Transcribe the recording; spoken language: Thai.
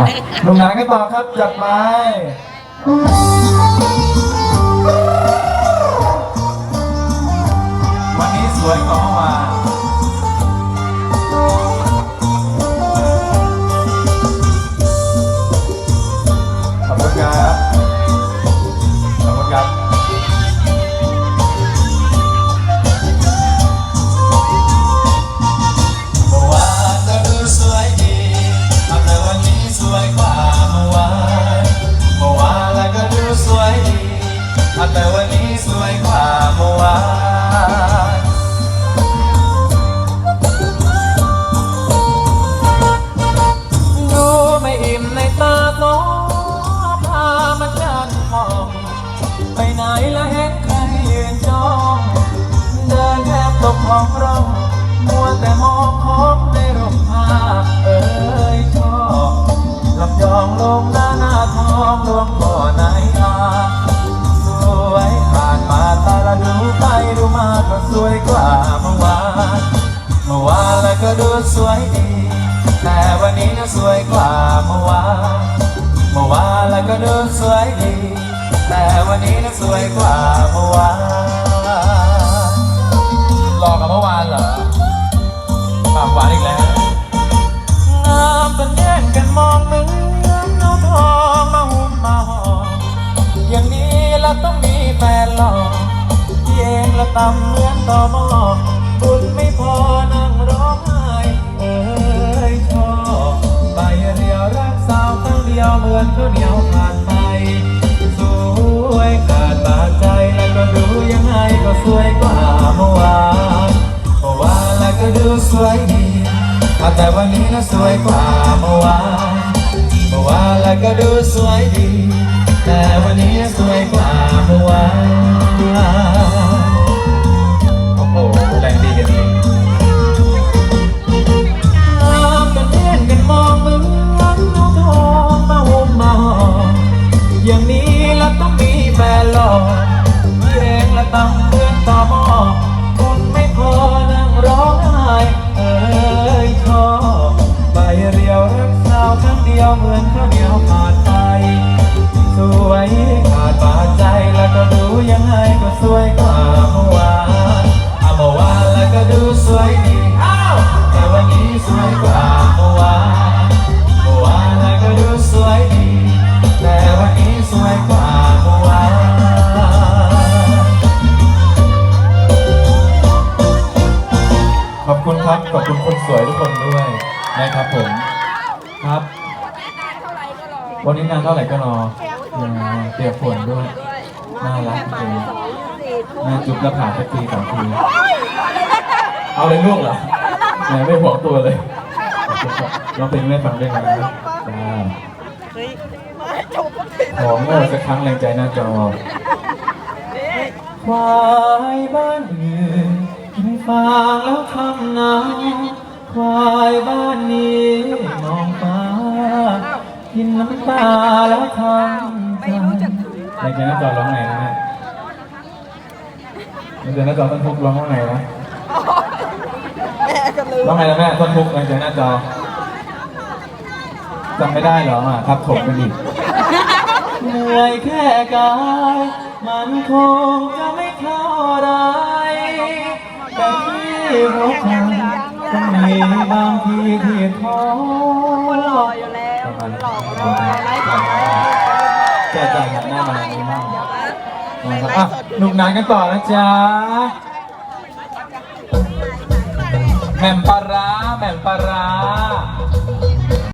อะลงหนังกันต่อครับจับไม้ วานดูไม่อิ่มในตาโตพามาจันมอง ไปไหนละเห็นใครยืนจ้อง เดินแทบตกท้องร้องมัวแต่มองของในร่มผ้าเอ้ยชอบลำยองลงหน้าหน้าทองลวงพ่อในอา มื่อวานแล้วก็ดูสวยดี แต่วันนี้น่ะสวยกว่าเมื่อวานเมื่อวานแล้วก็ดูสวยดี แต่วันนี้น่ะสวยกว่าเมื่อวานหลอกกับเมื่อวานเหรอปากหวานอีกแล้วงามจนแย่งกันมองเหมือนเอาทองมาหุ้มมาห่ออย่างนี้เราต้องมีแฟนหลอที่เองละตำเหมือนต่อหม้อ อนข้าวเหนียวผ่านไปสวยขาดบาดใจแล้วก็ดูยังไงก็สวยกว่าเมื่อวานเมื่อวานแล้วก็ดูสวยดีแต่วันนี้น่ะสวยกว่าเมื่อวานเมื่อวานแล้วก็ดูสวยดี แต่วันนี้สวยกว่าเมื่อวาน ต่อหม้อคุณไม่พอนั่งร้องไห้เอ้ยชอบใบเรียวรักสาวครั้งเดียวเหมือนข้าวเหนียวผ่านไปสวยขาดบาดใจแล้วก็ดูยังไงก็สวยกว่าเมื่อวานอะเมื่อวานแล้วก็ดูสวยดีอ้าวแต่วันนี้สวยกว่า ขอบคุณคนสวยทุกคนด้วยนะครับผมครับ วันนี้นานเท่าไหร่ก็รออ่าเปียกฝนด้วย น่ารักจริงๆน่าจุ๊บแล้วผ่าสักทีสองทีเอาเลยลูกเหรอแหมไม่ห่วงตัวเลยร้องเพลงให้ฟังด้วยกันนะจ้าขอโง่สักครั้งแรงใจหน้าจอควายบ้านอื่นกิน ฟางแล้วทำนาควายบ้านนี้มองฟ้ากินน้ำตาแล้วทำใจแรงใจหน้าจอร้องไงนะแม่แรงใจหน้าจอต้นทุกร้องว่าไงนะร้องไงนะแม่ต้นทุกแรงใจหน้าจอจำไม่ได้เหรออะครับผมกันอีกเหนื่อยแค่กายมันคงจะไม่เท่าไร แต่ที่หัวใจต้องมีบางทีที่ท้อหล่ออยู่แล้วหล่อหล่อไล่ต่อแก่ใจหันหน้ามาดีมากนะครับอะหนุกหนานกันต่อนะจ๊ะแหม่มปลาร้าแหม่มปลาร้า